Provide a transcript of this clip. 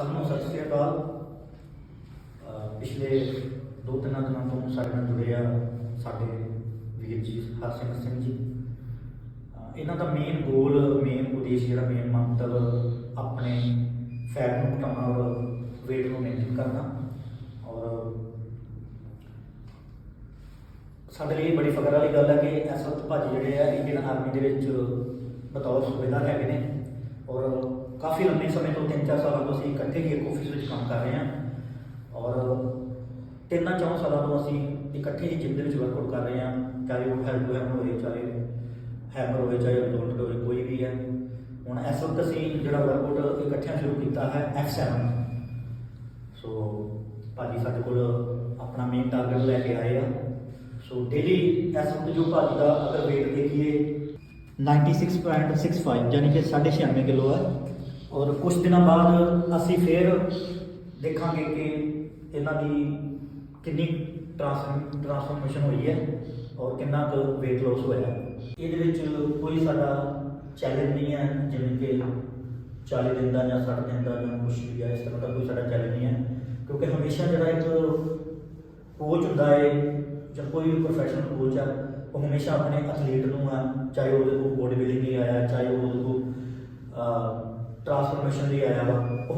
ਸਾਨੂੰ ਸਤਿ ਸ੍ਰੀ ਅਕਾਲ। ਪਿਛਲੇ ਦੋ ਤਿੰਨ ਦਿਨਾਂ ਤੋਂ ਸਾਡੇ ਨਾਲ ਜੁੜੇ ਆ ਸਾਡੇ ਵੀਰ ਜੀ ਹਰਸਿਮਰਤ ਸਿੰਘ ਜੀ। ਇਹਨਾਂ ਦਾ ਮੇਨ ਗੋਲ ਮੇਨ ਉਦੇਸ਼ ਜਿਹੜਾ ਮੇਨ ਮੰਤਵ ਆਪਣੇ ਫੈਟ ਨੂੰ ਘਟਾਉਣਾ ਔਰ weight ਨੂੰ ਮੇਨਟੇਨ ਕਰਨਾ। ਔਰ ਸਾਡੇ ਲਈ ਬੜੀ ਫਕਰ ਵਾਲੀ ਗੱਲ ਹੈ ਕਿ ਇਸ ਵਕਤ ਭਾਜੀ ਜਿਹੜੇ ਆ ਇੰਡੀਅਨ ਆਰਮੀ ਦੇ ਵਿੱਚ ਬਤੌਰ ਸੂਬੇਦਾਰ ਹੈਗੇ ਨੇ। ਔਰ ਕਾਫੀ ਲੰਬੇ ਸਮੇਂ ਤੋਂ 3-4 ਸਾਲਾਂ ਤੋਂ ਅਸੀਂ ਇਕੱਠੇ ਹੀ ਇੱਕ ਆਫਿਸ ਵਿੱਚ ਕੰਮ ਕਰ ਰਹੇ ਹਾਂ। ਔਰ ਤਿੰਨਾਂ ਚੌਂ ਸਾਲਾਂ ਤੋਂ ਅਸੀਂ ਇਕੱਠੇ ਹੀ ਜਿਮ ਦੇ ਵਿੱਚ ਵਰਕਆਊਟ ਕਰ ਰਹੇ ਹਾਂ। ਚਾਹੇ ਉਹ ਹੈਲਥ ਹੈਮਰ ਹੋਵੇ, ਚਾਹੇ ਹੈਮਰ ਹੋਵੇ, ਚਾਹੇ ਰਿਜ਼ੋਲਟ ਹੋਵੇ, ਕੋਈ ਵੀ ਹੈ। ਹੁਣ ਇਸ ਵਕਤ ਅਸੀਂ ਜਿਹੜਾ ਵਰਕਆਊਟ ਇਕੱਠਿਆਂ ਸ਼ੁਰੂ ਕੀਤਾ ਹੈ F7 ਸੋ ਭਾਜੀ ਸਾਡੇ ਕੋਲ ਆਪਣਾ ਮੇਨ ਟਾਰਗੇਟ ਲੈ ਕੇ ਆਏ ਆ। ਸੋ ਡੇਲੀ ਇਸ ਵਕਤ ਜੋ ਭਾਜੀ ਦਾ ਅਗਰ weight ਦੇਖੀਏ 96.65 ਯਾਨੀ ਕਿ 96 ਕਿਲੋ ਹੈ। ਔਰ ਕੁਝ ਦਿਨਾਂ ਬਾਅਦ ਅਸੀਂ ਫਿਰ ਦੇਖਾਂਗੇ ਕਿ ਇਹਨਾਂ ਦੀ ਕਿੰਨੀ ਟ੍ਰਾਂਸਫਰਮੇਸ਼ਨ ਹੋਈ ਹੈ ਔਰ ਕਿੰਨਾ ਕੁ weight loss ਹੋਇਆ ਇਹਦੇ ਵਿੱਚ ਕੋਈ ਸਾਡਾ ਚੈਲੰਜ ਨਹੀਂ ਹੈ, ਜਿਵੇਂ ਕਿ 40 ਦਿਨ ਦਾ ਜਾਂ 60 ਦਿਨ ਦਾ ਜਾਂ ਕੁਝ ਵੀ ਹੈ, ਇਸ ਤਰ੍ਹਾਂ ਦਾ ਕੋਈ ਸਾਡਾ ਚੈਲੰਜ ਨਹੀਂ ਹੈ। ਕਿਉਂਕਿ ਹਮੇਸ਼ਾ ਜਿਹੜਾ ਇੱਕ ਕੋਚ ਹੁੰਦਾ ਹੈ ਜਾਂ ਕੋਈ ਵੀ ਪ੍ਰੋਫੈਸ਼ਨਲ ਕੋਚ ਹੈ, ਉਹ ਹਮੇਸ਼ਾ ਆਪਣੇ ਐਥਲੀਟ ਨੂੰ ਆ ਚਾਹੇ ਉਹਦੇ ਕੋਲ ਬੋਡੀ ਬਿਲਡਿੰਗ ਲਈ ਆਇਆ, ਚਾਹੇ ਉਹ ਟ੍ਰਾਂਸਫਰਮੇਸ਼ਨ ਲਈ ਆਇਆ ਵਾ। ਉਹ